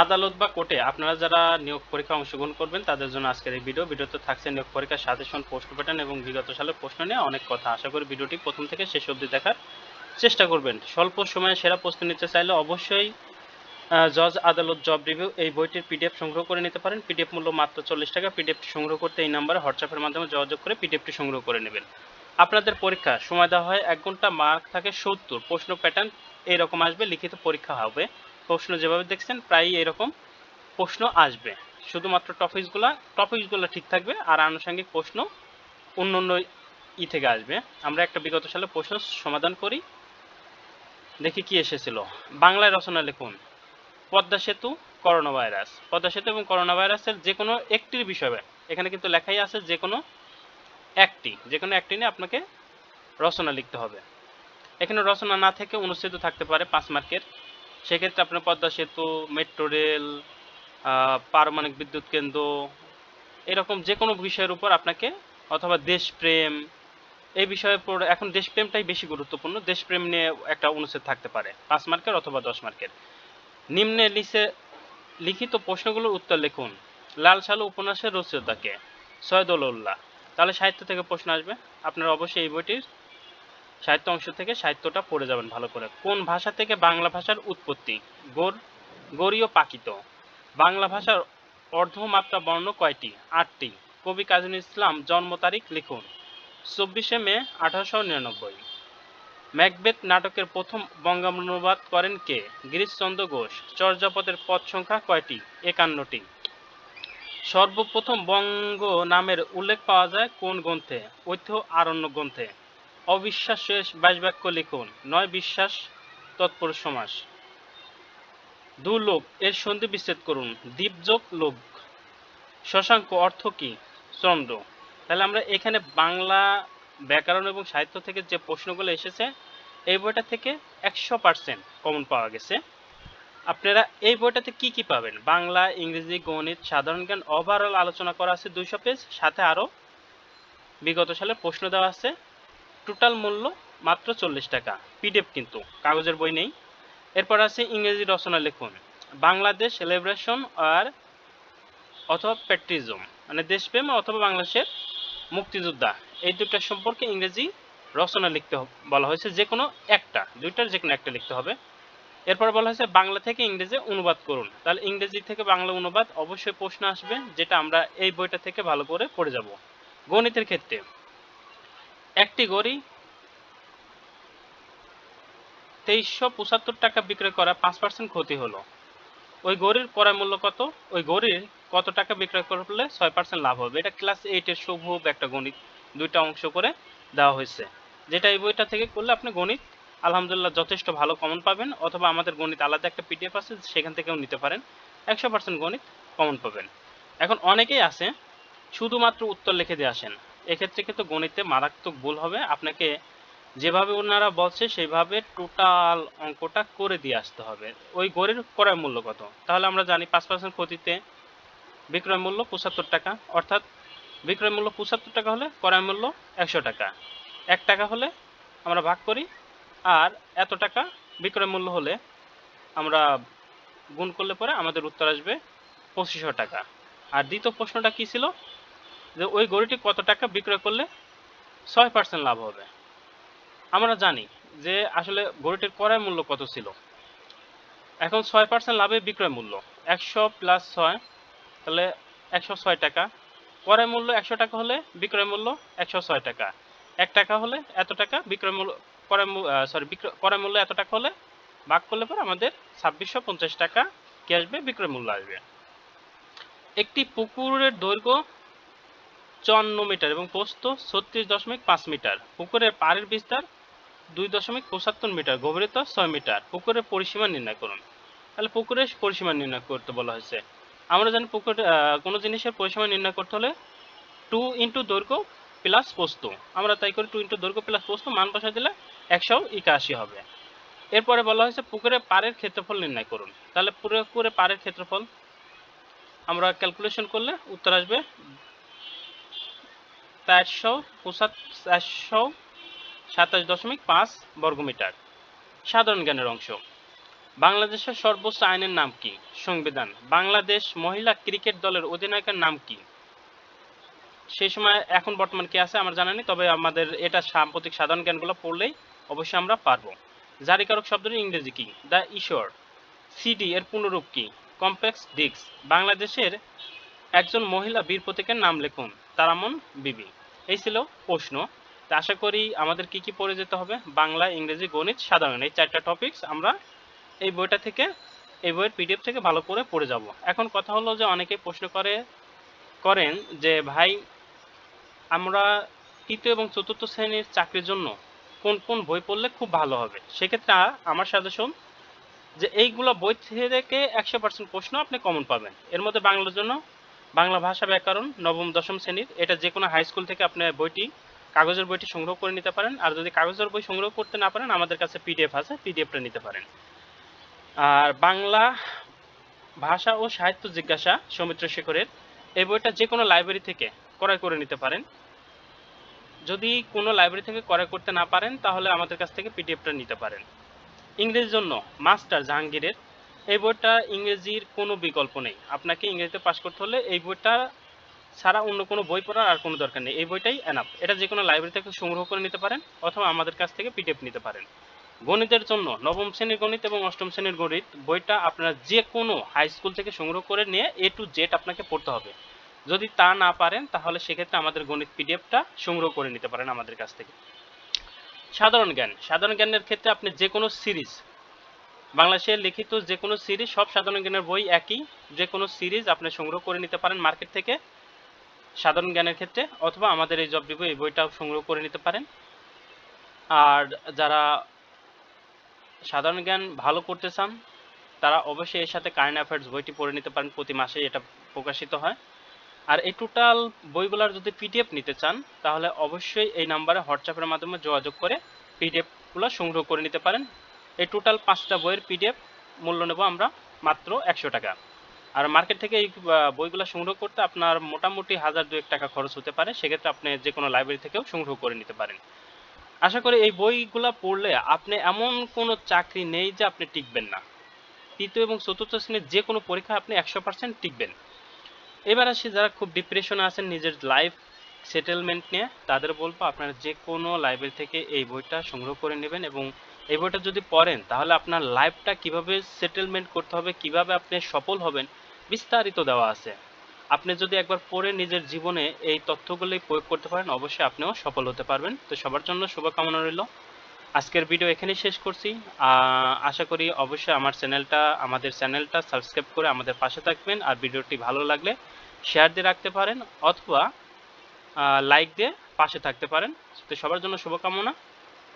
আদালত বা কোর্টে আপনারা যারা নিয়োগ পরীক্ষা অংশগ্রহণ করবেন, তাদের জন্য আজকের এই ভিডিও। ভিডিওতে থাকছে নিয়োগ পরীক্ষার সাজেশন প্রশ্ন প্যাটার্ন এবং বিগত সালের প্রশ্ন নিয়ে অনেক কথা। আশা করি ভিডিওটি প্রথম থেকে শেষ অবধি দেখার চেষ্টা করবেন। স্বল্প সময়ে সেরা প্রশ্ন নিতে চাইলে অবশ্যই জজ আদালত জব রিভিউ এই বইটির পিডিএফ সংগ্রহ করে নিতে পারেন। পিডিএফ মূল্য মাত্র চল্লিশ টাকা। পিডিএফটি সংগ্রহ করতে এই নাম্বারে হোয়াটসঅ্যাপের মাধ্যমে যোগাযোগ করে পিডিএফটি সংগ্রহ করে নেবেন। আপনাদের পরীক্ষা, সময় দেওয়া হয় এক ঘণ্টা, মার্ক থাকে সত্তর। প্রশ্ন প্যাটার্ন এইরকম আসবে, লিখিত পরীক্ষা হবে। প্রশ্ন যেভাবে দেখছেন, প্রায়ই এরকম প্রশ্ন আসবে। শুধুমাত্র টপিকসগুলো টপিকসগুলো ঠিক থাকবে আর আনুষঙ্গিক প্রশ্ন অন্য অন্য ই থেকে আসবে। আমরা একটা বিগত সালে প্রশ্ন সমাধান করি। দেখি কি এসেছিল। বাংলায় রচনা লিখুন। পদ্মা সেতু করোনা ভাইরাস পদ্মা সেতু এবং করোনা ভাইরাসের যে কোনো একটির বিষয়ে, এখানে কিন্তু লেখাই আছে যে কোনো একটি, যে কোনো একটি নিয়ে আপনাকে রচনা লিখতে হবে। এখানে রচনা না থেকে অনুষ্ঠিত থাকতে পারে পাঁচ মার্কের। সেক্ষেত্রে আপনার পদ্মা সেতু মেট্রো রেল পারমাণবিক বিদ্যুৎ কেন্দ্র, এরকম যে কোনো বিষয়ের উপর আপনাকে অথবা দেশপ্রেম, এই বিষয়ের পড়ে এখন দেশপ্রেমটাই বেশি গুরুত্বপূর্ণ। দেশপ্রেম নিয়ে একটা অনুচ্ছেদ থাকতে পারে, পাঁচ মার্কের অথবা দশ মার্কের। নিম্নে লিখে, লিখিত প্রশ্নগুলোর উত্তর লিখুন। লাল সালু উপন্যাসের রচয়িতাকে সৈয়দুল্লাহ তাহলে সাহিত্য থেকে প্রশ্ন আসবে। আপনারা অবশ্যই এই বইটির সাহিত্য অংশ থেকে সাহিত্যটা পড়ে যাবেন ভালো করে। কোন ভাষা থেকে বাংলা ভাষার উৎপত্তি? গোর গরীয় পাকিত। বাংলা ভাষার অর্ধমাত্রা বর্ণ কয়টি? আটটি। কবি কাজী ইসলাম জন্ম তারিখ লিখুন। চব্বিশে মে আঠারোশো নিরানব্বই। ম্যাকবেথ নাটকের প্রথম বঙ্গানুবাদ করেন কে? গিরিশচন্দ্র ঘোষ। চর্যাপদের পদ সংখ্যা কয়টি? একান্নটি। সর্বপ্রথম বঙ্গ নামের উল্লেখ পাওয়া যায় কোন গ্রন্থে? ঐতিহ্য আরণ্য গ্রন্থে। অবিশ্বাস্য বাইশ বাক্য লিখুন, নয় বিশ্বাস, তৎপর সমাস। দু লোক, এর সন্ধি বিচ্ছেদ করুন দীপযোগ লোক। শশাঙ্ক অর্থ কি? চন্দ্র। তাহলে আমরা এখানে বাংলা ব্যাকরণ এবং সাহিত্য থেকে যে প্রশ্নগুলো এসেছে, এই বইটা থেকে একশো পার্সেন্ট কমন পাওয়া গেছে। আপনারা এই বইটাতে কি কি পাবেন? বাংলা, ইংরেজি, গণিত, সাধারণ জ্ঞান ওভারঅল আলোচনা করা আছে দুইশো পেজ সাথে আরও বিগত সালে প্রশ্ন দেওয়া আছে। টোটাল মূল্য মাত্র চল্লিশ টাকা। পিডিএফ কিন্তু, কাগজের বই নেই। এরপর আছে ইংরেজি রচনা লিখুন। বাংলাদেশ লিবারেশন আর অথবা প্যাট্রিজম মানে দেশপ্রেম অথবা বাংলাদেশের মুক্তিযোদ্ধা। এই দুটো সম্পর্কে ইংরেজি রচনা লিখতে বলা হয়েছে যে কোনো একটা, দুইটার যে কোনো একটা লিখতে হবে। এরপর বলা হয়েছে বাংলা থেকে ইংরেজি অনুবাদ করুন। তাহলে ইংরেজি থেকে বাংলা অনুবাদ অবশ্যই প্রশ্ন আসবে, যেটা আমরা এই বইটা থেকে ভালো করে পড়ে যাব। গণিতের ক্ষেত্রে একটি গড়ি, তেইশশো পঁচাত্তর টাকা বিক্রয় করা পাঁচ পার্সেন্ট ক্ষতি হলো। ওই গড়ির ক্রয় মূল্য কত? ওই গড়ির কত টাকা বিক্রয় করলে ছয় পার্সেন্ট লাভ হবে? এটা ক্লাস এইটের শুভ একটা গণিত, দুইটা অংশ করে দেওয়া হয়েছে। যেটা এই বইটা থেকে করলে আপনি গণিত আলহামদুলিল্লাহ যথেষ্ট ভালো কমন পাবেন, অথবা আমাদের গণিত আলাদা একটা পিডিএফ আছে, সেখান থেকেও নিতে পারেন। একশো পার্সেন্ট গণিত কমন পাবেন। এখন অনেকেই আছে, শুধুমাত্র উত্তর লিখে দিয়ে আসেন। এক্ষেত্রে কিন্তু গণিতে মারাত্মক ভুল হবে। আপনাকে যেভাবে ওনারা বলছে সেইভাবে টোটাল অঙ্কটা করে দিয়ে আসতে হবে। ওই গড়ির ক্রয় মূল্য কত? তাহলে আমরা জানি পাঁচ পার্সেন্ট ক্ষতিতে বিক্রয় মূল্য পঁচাত্তর টাকা। অর্থাৎ বিক্রয় মূল্য পঁচাত্তর টাকা হলে ক্রয় মূল্য একশো টাকা। এক টাকা হলে আমরা ভাগ করি, আর এত টাকা বিক্রয় মূল্য হলে আমরা গুণ করলে পরে আমাদের উত্তর আসবে পঁচিশশো টাকা। আর দ্বিতীয় প্রশ্নটা কি ছিল? যে ওই গড়িটি কত টাকা বিক্রয় করলে ছয় পার্সেন্ট লাভ হবে। আমরা জানি যে আসলে গড়িটির ক্রয় মূল্য কত ছিল। এখন ছয় পার্সেন্ট লাভে বিক্রয় মূল্য। একশো প্লাস ছয়, তাহলে একশো ছয় টাকা। ক্রয় মূল্য একশো টাকা হলে বিক্রয় মূল্য একশো ছয় টাকা। এক টাকা হলে এত টাকা বিক্রয় মূল্য, ক্রয় সরি বিক্রয় ক্রয় মূল্য এত টাকা হলে ভাগ করলে পরে আমাদের ছাব্বিশশো পঞ্চাশ টাকা কি আসবে বিক্রয় মূল্য আসবে। একটি পুকুরের দৈর্ঘ্য চুয়ান্ন মিটার এবং প্রস্থ ছত্রিশ দশমিক পাঁচ মিটার। পুকুরের পাড়ের বিস্তার দুই দশমিক পঁচাত্তর মিটার, গভীরতা ছয় মিটার। পুকুরের পরিসীমা নির্ণয় করুন। তাহলে পুকুরের পরিসীমা নির্ণয় করতে বলা হয়েছে। আমরা জানি পুকুর কোনো জিনিসের পরিসীমা নির্ণয় করতে হলে টু ইন্টু দৈর্ঘ্য প্লাস পোস্ত আমরা তাই করি টু ইন্টু দৈর্ঘ্য প্লাস পোস্ত মান বসা দিলে একশো একাশি হবে। এরপরে বলা হয়েছে পুকুরের পাড়ের ক্ষেত্রফল নির্ণয় করুন। তাহলে পুকুরের পাড়ের ক্ষেত্রফল আমরা ক্যালকুলেশন করলে উত্তর আসবে চারশো চারশো সাতাশ দশমিক পাঁচ বর্গমিটার। সাধারণ জ্ঞানের অংশ। বাংলাদেশের সর্বোচ্চ আইনের নাম কি? সংবিধান। বাংলাদেশ মহিলা ক্রিকেট দলের অধিনায়কের নাম কি? সেই সময় এখন বর্তমান কি আছে আমার জানা নেই, তবে আমাদের এটা সাম্প্রতিক সাধারণ জ্ঞানগুলো পড়লেই অবশ্যই আমরা পারব। জারিকারক শব্দের ইংরেজি কি? দ্য ঈশ্বর সিডি এর পুনরূপ কি? Complex disk. বাংলাদেশের একজন মহিলা বীর প্রতীকের নাম লিখুন। তারামন বিবি। এই ছিল প্রশ্ন। তা আশা করি আমাদের কি কি পড়ে যেতে হবে? বাংলা, ইংরেজি, গণিত সাধারণ। এই চারটা টপিকস আমরা এই বইটা থেকে, এই বইয়ের পিডিএফ থেকে ভালো করে পড়ে যাব। এখন কথা হলো যে অনেকে প্রশ্ন করে, করেন যে, ভাই, আমরা তৃতীয় এবং চতুর্থ শ্রেণির চাকরির জন্য কোন কোন বই পড়লে খুব ভালো হবে? সেক্ষেত্রে আমার সাজেশন যে, এইগুলো বই থেকে একশো পার্সেন্ট প্রশ্ন আপনি কমন পাবেন। এর মধ্যে বাংলার জন্য বাংলা ভাষা ব্যাকরণ, নবম, দশম শ্রেণির। এটা যে কোনো হাই স্কুল থেকে আপনি বইটি, কাগজের বইটি সংগ্রহ করে নিতে পারেন। আর যদি কাগজের বই সংগ্রহ করতে না পারেন, আমাদের কাছে পিডিএফ আছে পিডিএফটা নিতে পারেন। আর বাংলা ভাষা ও সাহিত্য জিজ্ঞাসা সৌমিত্র শেখরের, এই বইটা যে কোনো লাইব্রেরি থেকে ক্রয় করে নিতে পারেন। যদি কোনো লাইব্রেরি থেকে ক্রয় করতে না পারেন, তাহলে আমাদের কাছ থেকে পিডিএফটা নিতে পারেন। ইংরেজির জন্য মাস্টার জাহাঙ্গীরের এই বইটা ইংরেজির কোনো বিকল্প নেই। আপনাকে ইংরেজিতে পাশ করতে হলে এই বইটা ছাড়া অন্য কোনো বই পড়ার আর কোনো দরকার নেই। এই বইটাই এনাফ এটা যে কোনো লাইব্রেরি থেকে সংগ্রহ করে নিতে পারেন অথবা আমাদের কাছ থেকে পিডিএফ নিতে পারেন। গণিতের জন্য নবম শ্রেণির গণিত এবং অষ্টম শ্রেণির গণিত বইটা আপনারা যে কোনো হাই স্কুল থেকে সংগ্রহ করে নিয়ে এ টু জেড আপনাকে পড়তে হবে। যদি তা না পারেন, তাহলে সেক্ষেত্রে আমাদের গণিত পিডিএফটা সংগ্রহ করে নিতে পারেন আমাদের কাছ থেকে। সাধারণ জ্ঞান। সাধারণ জ্ঞানের ক্ষেত্রে আপনি যে কোনো সিরিজ বাংলাদেশের লিখিত যে কোনো সিরিজ সব সাধারণ জ্ঞানের বই একই। যে কোনো সিরিজ আপনি সংগ্রহ করে নিতে পারেন মার্কেট থেকে, সাধারণ জ্ঞানের ক্ষেত্রে, অথবা আমাদের এই জব এই বইটাও সংগ্রহ করে নিতে পারেন। আর যারা সাধারণ জ্ঞান ভালো করতে চান, তারা অবশ্যই এর সাথে কারেন্ট অ্যাফেয়ার্স বইটি পড়ে নিতে পারেন প্রতি মাসে, এটা প্রকাশিত হয়। আর এই টোটাল বইগুলোর যদি পিডিএফ নিতে চান, তাহলে অবশ্যই এই নাম্বারে হোয়াটসঅ্যাপের মাধ্যমে যোগাযোগ করে পিডিএফগুলো সংগ্রহ করে নিতে পারেন। এই টোটাল পাঁচটা বইয়ের পিডিএফ মূল্য নেব আমরা মাত্র একশো টাকা। আর মার্কেট থেকে এই বইগুলো সংগ্রহ করতে আপনার মোটামুটি হাজার দুয়েক টাকা খরচ হতে পারে, সেক্ষেত্রে আপনি যে কোনো লাইব্রেরি থেকেও সংগ্রহ করে নিতে পারেন। আশা করি এই বইগুলো পড়লে আপনি এমন কোনো চাকরি নেই যে আপনি টিকবেন না। তৃতীয় এবং চতুর্থ শ্রেণির যে কোনো পরীক্ষা আপনি একশো পার্সেন্ট টিকবেন। এবার আসি যারা খুব ডিপ্রেশনে আছেন নিজের লাইফ সেটেলমেন্ট নিয়ে, তাদের বলব আপনারা যে কোনো লাইব্রেরি থেকে এই বইটা সংগ্রহ করে নেবেন এবং এই বইটা যদি পড়েন, তাহলে আপনার লাইফটা কীভাবে সেটেলমেন্ট করতে হবে, কীভাবে আপনি সফল হবেন, বিস্তারিত দেওয়া আছে। আপনি যদি একবার পড়ে নিজের জীবনে এই তথ্যগুলি প্রয়োগ করতে পারেন, অবশ্যই আপনিও সফল হতে পারবেন। তো সবার জন্য শুভকামনা রইল। আজকের ভিডিও এখানেই শেষ করছি। আশা করি অবশ্যই আমার চ্যানেলটা আমাদের চ্যানেলটা সাবস্ক্রাইব করে আমাদের পাশে থাকবেন আর ভিডিওটি ভালো লাগলে শেয়ার দিয়ে রাখতে পারেন অথবা লাইক দিয়ে পাশে থাকতে পারেন। তো সবার জন্য শুভকামনা।